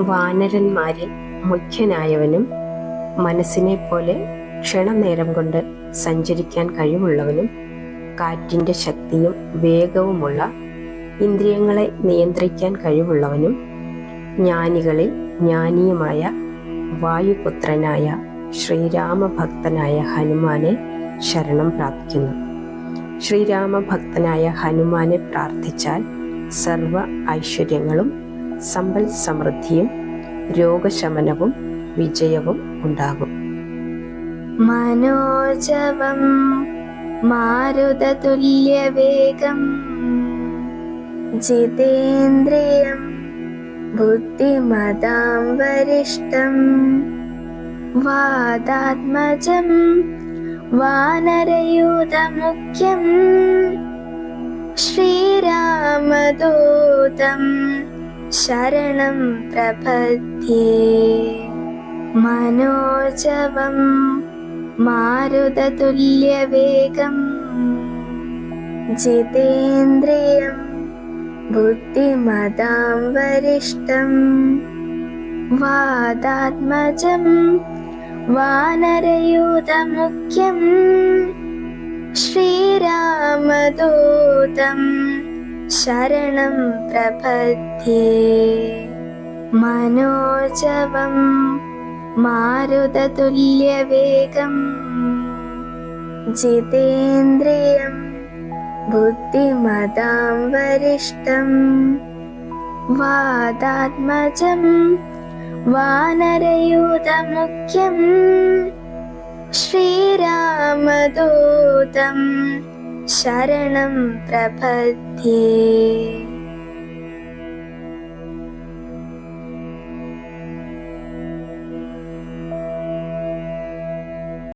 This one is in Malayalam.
വാനരന്മാരിൽ മുഖ്യനായവനും മനസ്സിനെ പോലെ ക്ഷണനേരം കൊണ്ട് സഞ്ചരിക്കാൻ കഴിവുള്ളവനും കാറ്റിന്റെ ശക്തിയും വേഗവുമുള്ള ഇന്ദ്രിയങ്ങളെ നിയന്ത്രിക്കാൻ കഴിവുള്ളവനും ജ്ഞാനികളിൽ ജ്ഞാനിയുമായ വായുപുത്രനായ ശ്രീരാമഭക്തനായ ഹനുമാനെ ശരണം പ്രാപിക്കുന്നു. ശ്രീരാമഭക്തനായ ഹനുമാനെ പ്രാർത്ഥിച്ചാൽ സർവ ഐശ്വര്യങ്ങളും സമ്പൽ സമൃദ്ധിയും രോഗശമനവും വിജയവും ഉണ്ടാകും. മനോജവം മാരുതതുല്യവേഗം ജിതേന്ദ്രിയം ബുദ്ധിമതാം വരിഷ്ടം വാദാത്മജം വാനരയൂതമുഖ്യം ശ്രീരാമദൂതം ശരണം പ്രപദ്യേ മനോജവം മാരുതതുല്യവേഗം. ജിതേന്ദ്രിയം ബുദ്ധിമതാം വരിഷ്ടം വാദാത്മജം വാനരയൂതമുഖ്യം. ശ്രീരാമദൂതം शरणं प्रपद्ये। मनोजवं मारुततुल्यवेगम्। जितेन्द्रियं बुद्धिमतां वरिष्ठम् वादात्मजं वानरयूतमुख्यम् श्रीरामदूतम् ശരണം പ്രപദ്യേ